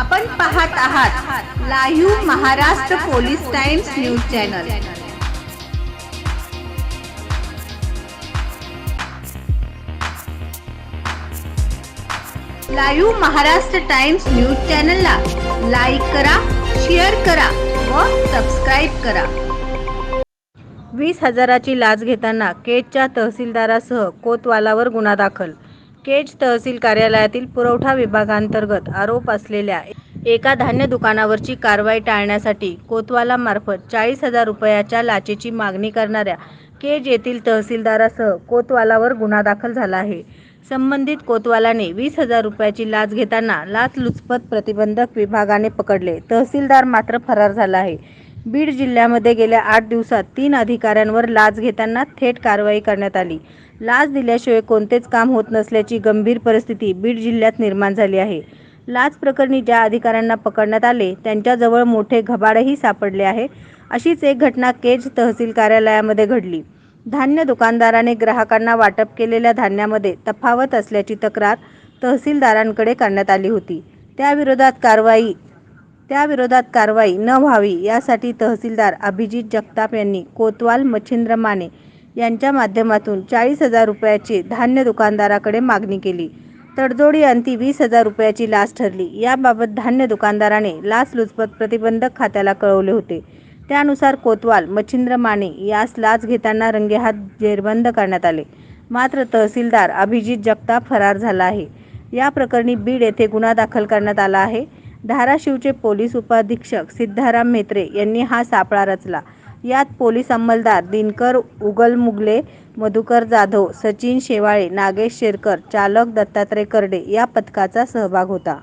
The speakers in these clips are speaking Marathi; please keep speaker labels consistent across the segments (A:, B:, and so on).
A: आपण पाहत आहात live Maharashtra police times news channel. Live Maharashtra times news चॅनलला लाईक करा शेअर करा व सबस्क्राईब करा. वीस हजाराची लाच घेताना केजच्या तहसीलदारासह कोतवालावर गुन्हा दाखल केज तहसील कार्यालयातील पुरवठा विभागांतर्गत आरोप असलेल्या एका धान्य दुकानावरची कारवाई टाळण्यासाठी कोतवालामार्फत चाळीस हजार रुपयाच्या लाचेची मागणी करणाऱ्या केज येथील तहसीलदारासह कोतवालावर गुन्हा दाखल झाला आहे. संबंधित कोतवालाने वीस हजार रुपयाची लाच घेताना लाचलुचपत प्रतिबंधक विभागाने पकडले. तहसीलदार मात्र फरार झाला आहे. बीड जिल्ह्यामध्ये गेल्या आठ दिवसात तीन अधिकाऱ्यांवर लाच घेताना थेट कारवाई करण्यात आली. लाच दिल्याशिवाय कोणतेच काम होत नसल्याची गंभीर परिस्थिती बीड जिल्ह्यात निर्माण झाली आहे. लाच प्रकरणी ज्या अधिकाऱ्यांना पकडण्यात आले त्यांच्याजवळ मोठे घबाडही सापडले आहे. अशीच एक घटना केज तहसील कार्यालयामध्ये घडली. धान्य दुकानदाराने ग्राहकांना वाटप केलेल्या धान्यामध्ये तफावत असल्याची तक्रार तहसीलदारांकडे करण्यात आली होती. त्याविरोधात कारवाई त्याविरोधात कारवाई न व्हावी यासाठी तहसीलदार अभिजित जगताप यांनी कोतवाल मच्छिंद्र माने यांच्या माध्यमातून चाळीस हजार रुपयाची धान्य दुकानदाराकडे मागणी केली. तडजोडी अंती वीस हजार रुपयाची लाच ठरली. याबाबत धान्य दुकानदाराने लाचलुचपत प्रतिबंधक खात्याला कळवले होते. त्यानुसार कोतवाल मच्छिंद्र माने यास लाच घेताना रंगेहात जेरबंद करण्यात आले. मात्र तहसीलदार अभिजित जगताप फरार झाला आहे. या प्रकरणी बीड येथे गुन्हा दाखल करण्यात आला आहे. धाराशिवचे पोलीस उपाधीक्षक सिद्धाराम म्हेत्रे यांनी हा सापळा रचला. यात पोलीस अंमलदार दिनकर उगलमुगले मधुकर जाधव सचिन शेवाळे नागेश शेरकर चालक दत्तात्रय करडे या पथकाचा सहभाग होता.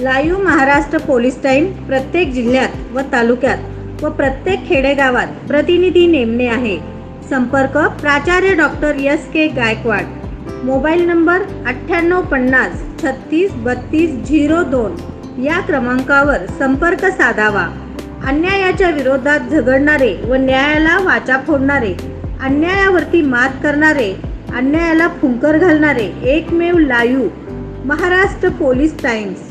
A: लाईव्ह महाराष्ट्र पोलीस टाईम प्रत्येक जिल्ह्यात व तालुक्यात व प्रत्येक खेडेगावात प्रतिनिधी नेमणे आहे. संपर्क प्राचार्य doctor S K Gaikwad. Mobile number अठ्ठ्याण्णव पन्नास छत्तीस बत्तीस झिरो दोन. या क्रमांकावर संपर्क साधावा. अन्यायाच्या विरोधात झगडणारे व न्यायाला वाचा फोडणारे अन्यायावरती मात करणारे अन्यायाला फुंकर घालणारे एकमेव लायू महाराष्ट्र पोलीस टाइम्स.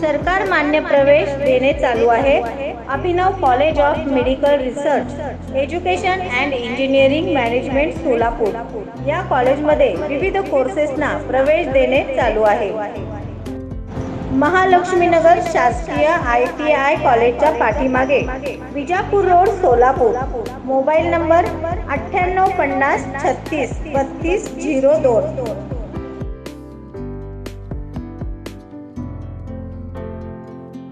A: सरकार मान्य प्रवेश देणे चालू आहे. Abhinav college of medical research education and engineering management Solapur. या कॉलेजमध्ये विविध कोर्सेसना प्रवेश देणे चालू आहे. महालक्ष्मीनगर शासकीय आय टी आय कॉलेजच्या पाठीमागे Vijapur road Solapur. Mobile number अठ्ठ्याण्णव पन्नास छत्तीस बत्तीस झिरो दोन.